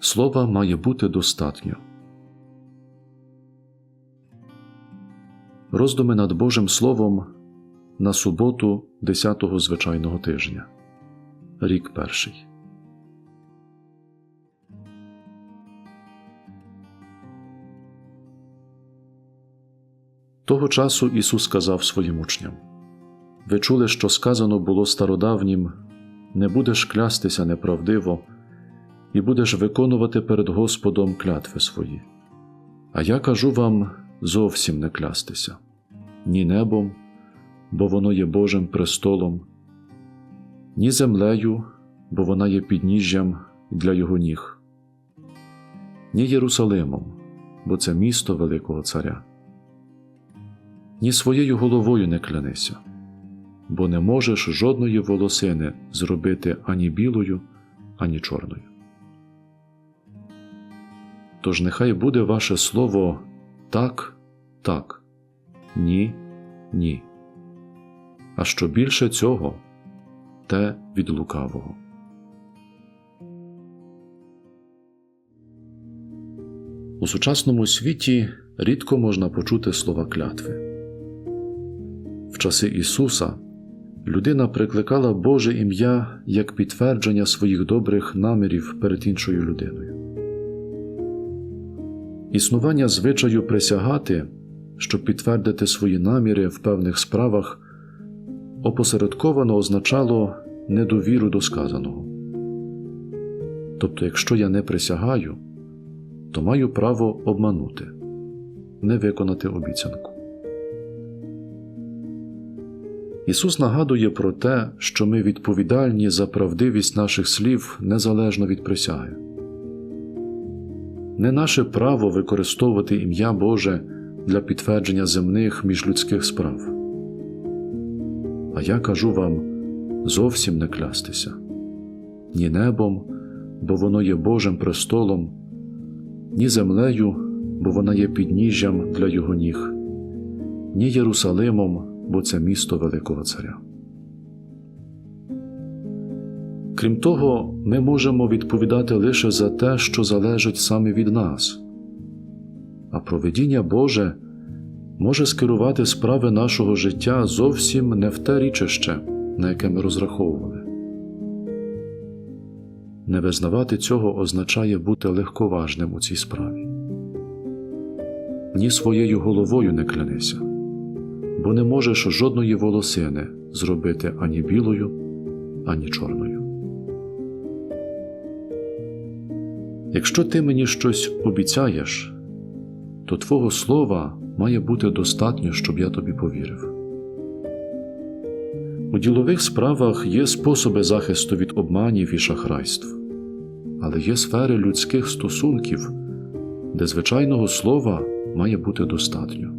Слова має бути достатньо. Роздуми над Божим Словом на суботу 10-го звичайного тижня. Рік перший. Того часу Ісус сказав своїм учням Ви чули, що сказано було стародавнім не будеш клястися неправдиво, і будеш виконувати перед Господом клятви свої. А я кажу вам зовсім не клястися ні небом, бо воно є Божим престолом, ні землею, бо вона є підніжжям для його ніг, ні Єрусалимом, бо це місто Великого Царя. Ні своєю головою не клянися, бо не можеш жодної волосини зробити ані білою, ані чорною. Тож нехай буде ваше слово так, так, ні, ні. А що більше цього, те від лукавого. У сучасному світі рідко можна почути слова клятви. В часи Ісуса людина прикликала Боже ім'я як підтвердження своїх добрих намірів перед іншою людиною. Існування звичаю присягати, щоб підтвердити свої наміри в певних справах, опосередковано означало недовіру до сказаного. Тобто, якщо я не присягаю, то маю право обманути, не виконати обіцянку. Ісус нагадує про те, що ми відповідальні за правдивість наших слів незалежно від присяги. Не наше право використовувати ім'я Боже для підтвердження земних міжлюдських справ. А я кажу вам зовсім не клястися ні небом, бо воно є Божим престолом, ні землею, бо вона є підніжжям для його ніг, ні Єрусалимом, бо це місто Великого Царя. Крім того, ми можемо відповідати лише за те, що залежить саме від нас, а проведіння Боже може скерувати справи нашого життя зовсім не в те річище, на яке ми розраховували. Не визнавати цього означає бути легковажним у цій справі. Ні своєю головою не клянися, бо не можеш жодної волосини зробити ані білою, ані чорною. Якщо ти мені щось обіцяєш, то Твого слова має бути достатньо, щоб я тобі повірив. У ділових справах є способи захисту від обманів і шахрайств, але є сфери людських стосунків, де звичайного слова має бути достатньо.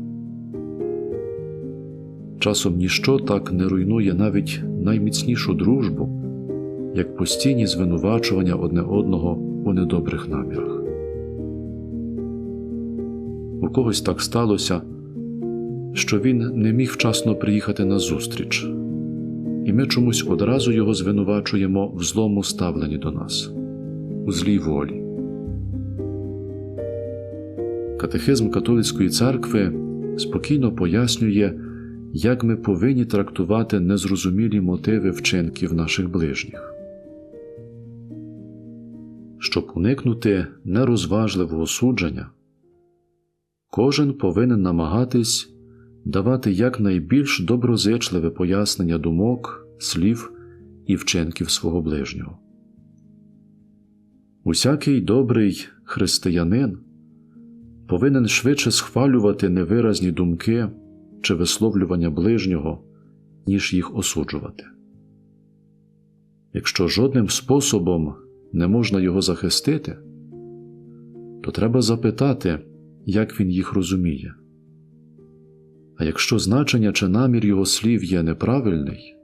Часом ніщо так не руйнує навіть найміцнішу дружбу, як постійні звинувачування одне одного у недобрих намірах. У когось так сталося, що він не міг вчасно приїхати на зустріч, і ми чомусь одразу його звинувачуємо в злому ставленні до нас, у злій волі. Катехизм католицької церкви спокійно пояснює, як ми повинні трактувати незрозумілі мотиви вчинків наших ближніх. Щоб уникнути нерозважливого судження, кожен повинен намагатись давати якнайбільш доброзичливе пояснення думок, слів і вчинків свого ближнього. Усякий добрий християнин повинен швидше схвалювати невиразні думки чи висловлювання ближнього, ніж їх осуджувати. Якщо жодним способом не можна його захистити, то треба запитати, як він їх розуміє. А якщо значення чи намір його слів є неправильний,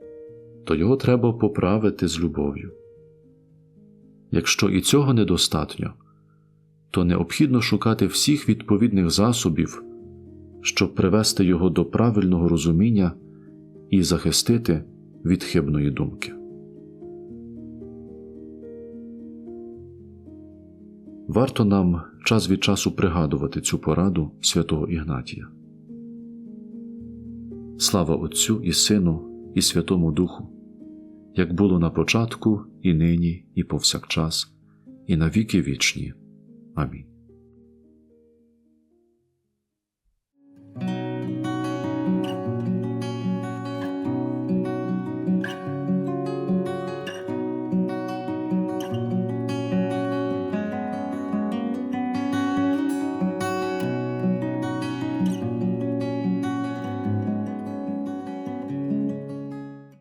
то його треба поправити з любов'ю. Якщо і цього недостатньо, то необхідно шукати всіх відповідних засобів, щоб привести його до правильного розуміння і захистити від хибної думки. Варто нам час від часу пригадувати цю пораду святого Ігнатія. Слава Отцю і Сину, і Святому Духу, як було на початку, і нині, і повсякчас, і на віки вічні. Амінь.